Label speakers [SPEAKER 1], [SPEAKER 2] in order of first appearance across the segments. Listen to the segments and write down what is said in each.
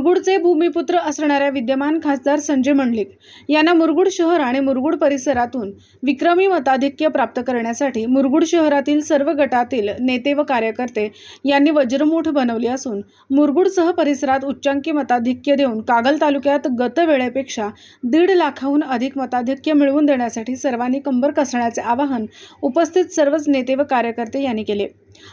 [SPEAKER 1] मुरगुडचे भूमिपुत्र असणाऱ्या विद्यमान खासदार संजय मंडलिक यांना मुरगुड शहर आणि मुरगुड परिसरातून विक्रमी मताधिक्य प्राप्त करण्यासाठी मुरगुड शहरातील सर्व गटातील नेते व कार्यकर्ते यांनी वज्रमूठ बनवली असून मुरगुडसह परिसरात उच्चांकी मताधिक्य देऊन कागल तालुक्यात गत वेळेपेक्षा दीड लाखाहून अधिक मताधिक्य मिळवून देण्यासाठी सर्वांनी कंबर कसण्याचे आवाहन उपस्थित सर्वच नेते व कार्यकर्ते यांनी केले.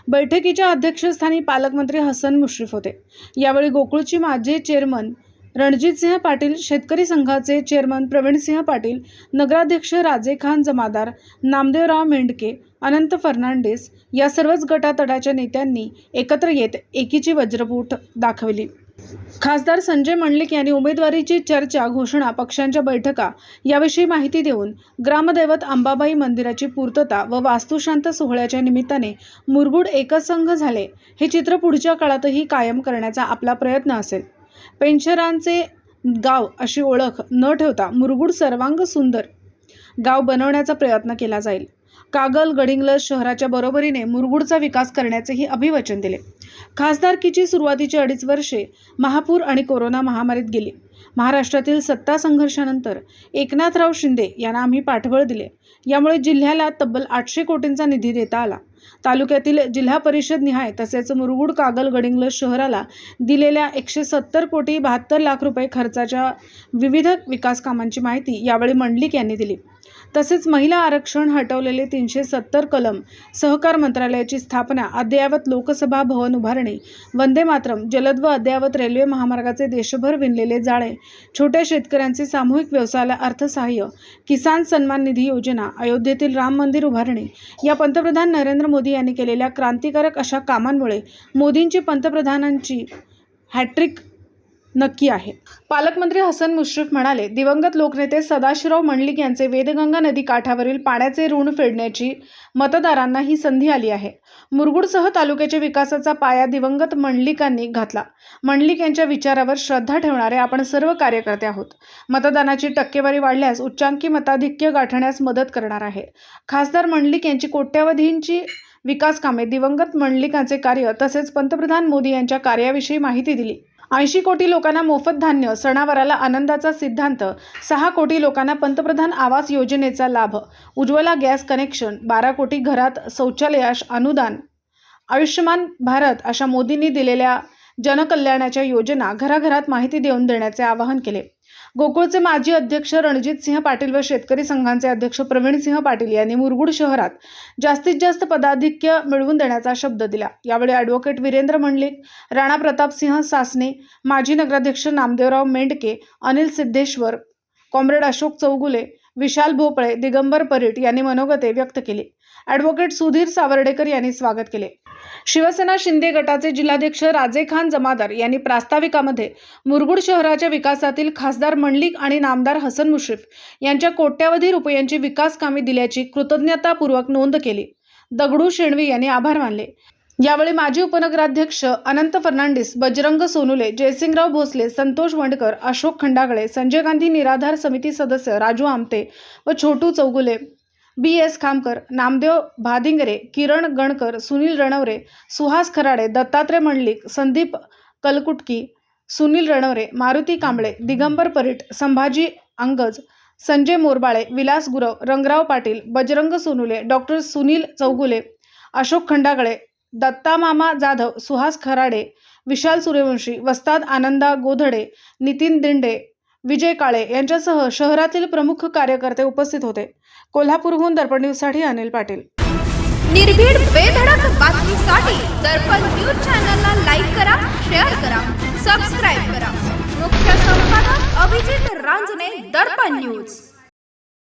[SPEAKER 1] बैठकीच्या अध्यक्षस्थानी पालकमंत्री हसन मुश्रीफ होते. यावेळी गोकुळची माजी चेअरमन रणजितसिंह पाटील शेतकरी संघाचे चेअरमन प्रवीणसिंह पाटील नगराध्यक्ष राजे खान जमादार नामदेवराव मेंढके अनंत फर्नांडिस या सर्वच गटातडाच्या नेत्यांनी एकत्र येत एकीची वज्रपूट दाखवली. खासदार संजय मंडलिक यांनी उमेदवारीची चर्चा घोषणा पक्षांच्या बैठका याविषयी माहिती देऊन ग्रामदैवत अंबाबाई मंदिराची पूर्तता व वास्तुशांत सोहळ्याच्या निमित्ताने मुरगुड एकसंघ झाले हे चित्र पुढच्या काळातही कायम करण्याचा आपला प्रयत्न असेल. पेंशरांचे गाव अशी ओळख न ठेवता मुरगुड सर्वांग सुंदर गाव बनवण्याचा प्रयत्न केला जाईल. कागल गडिंग्लज शहराच्या बरोबरीने मुरगुडचा विकास करण्याचेही अभिवचन दिले. खासदारकीची सुरुवातीची अडीच वर्षे महापूर आणि कोरोना महामारीत गेली. महाराष्ट्रातील सत्ता संघर्षानंतर एकनाथराव शिंदे यांना आम्ही पाठबळ दिले. यामुळे जिल्ह्याला तब्बल आठशे कोटींचा निधी देता आला. तालुक्यातील जिल्हा परिषद निहाय तसेच मुरगुड कागल गडिंग्लज शहराला दिलेल्या एकशे सत्तर कोटी बहात्तर लाख रुपये खर्चाच्या विविध विकास कामांची माहिती यावेळी मंडलिक यांनी दिली. तसेच महिला आरक्षण हटवलेले तीनशे सत्तर कलम सहकार मंत्रालयाची स्थापना अद्ययावत लोकसभा भवन उभारणी वंदे मातरम जलद व अद्ययावत रेल्वे महामार्गाचे देशभर विणलेले जाळे छोट्या शेतकऱ्यांचे सामूहिक व्यवसायाला अर्थसहाय्य किसान सन्मान निधी योजना अयोध्येतील राम मंदिर उभारणी. या पंतप्रधान नरेंद्र मोदी यांनी केलेल्या क्रांतिकारक अशा कामांमुळे मोदींची पंतप्रधानांची हॅट्रिक नक्की आहे. पालकमंत्री हसन मुश्रीफ म्हणाले दिवंगत लोकनेते सदाशिवराव मंडलिक यांचे वेदगंगा नदी काठावरील पाण्याचे ऋण फेडण्याची मतदारांना ही संधी आली आहे. मुरगुडसह तालुक्याच्या विकासाचा पाया दिवंगत मंडलिकांनी घातला. मंडलिक यांच्या विचारावर श्रद्धा ठेवणारे आपण सर्व कार्यकर्ते आहोत. मतदानाची टक्केवारी वाढल्यास उच्चांकी मताधिक्य गाठण्यास मदत करणार आहे. खासदार मंडलिक यांची कोट्यावधींची विकास कामे दिवंगत मंडलिकांचे कार्य तसेच पंतप्रधान मोदी यांच्या कार्याविषयी माहिती दिली. ऐंशी कोटी लोकांना मोफत धान्य सणावाराला आनंदाचा सिद्धांत सहा कोटी लोकांना पंतप्रधान आवास योजनेचा लाभ उज्ज्वला गॅस कनेक्शन बारा कोटी घरात शौचालयाश अनुदान. आयुष्यमान भारत अशा मोदींनी दिलेल्या जनकल्याणाच्या योजना घराघरात माहिती देऊन देण्याचे आवाहन केले. गोकुळचे माजी अध्यक्ष रणजित सिंह पाटील व शेतकरी संघांचे अध्यक्ष प्रवीण सिंह पाटील यांनी मुरगुड शहरात जास्तीत जास्त पदाधिक्य मिळवून देण्याचा शब्द दिला. यावेळी ॲडव्होकेट वीरेंद्र मंडलिक राणा प्रतापसिंह सासने माजी नगराध्यक्ष नामदेवराव मेंडके अनिल सिद्धेश्वर कॉम्रेड अशोक चौगुले विशाल भोपळे दिगंबर परीट यांनी मनोगते व्यक्त केली. ॲडव्होकेट सुधीर सावर्डेकर यांनी स्वागत केले. शिवसेना शिंदे गटाचे जिल्हाध्यक्ष राजे खान जमादार यांनी प्रास्ताविकामध्ये मुरगुड शहराच्या विकासातील खासदार मंडलिक आणि नामदार हसन मुश्रीफ यांच्या कोट्यावधी रुपयांची विकास कामे दिल्याची कृतज्ञतापूर्वक नोंद केली. दगडू शेणवी यांनी आभार मानले. यावेळी माजी उपनगराध्यक्ष अनंत फर्नांडिस बजरंग सोनुले जयसिंगराव भोसले संतोष वंडकर अशोक खंडागळे संजय गांधी निराधार समिती सदस्य राजू आमते व Chhotu Chougule B S Khamkar Namdev Bhadingre Kiran Ganakar Sunil Ranware Suhas Kharade Dattatray Mandlik Sandeep Kalkutki Sunil Ranware Maruti Kamble Digambar Parit Sambhaji Angaj Sanjay Morbale Vilas Gurav Rangrao Patil Bajrang Sonule doctor Sunil Chougule Ashok Khandagale Dattamama Jadhav Suhas Kharade Vishal Suryavanshi वस्ताद आनंदा गोधडे नितीन दिंडे विजय काळे यांच्यासह शहरातील प्रमुख कार्यकर्ते उपस्थित होते. कोल्हापूरहून दर्पण न्यूजसाठी अनिल पाटील.
[SPEAKER 2] निर्भीड बेधडक बातमीसाठी दर्पण न्यूज चॅनलला लाईक करा शेअर करा सबस्क्राईब करा. मुख्य संपादक अभिजित रांजणे दर्पण न्यूज.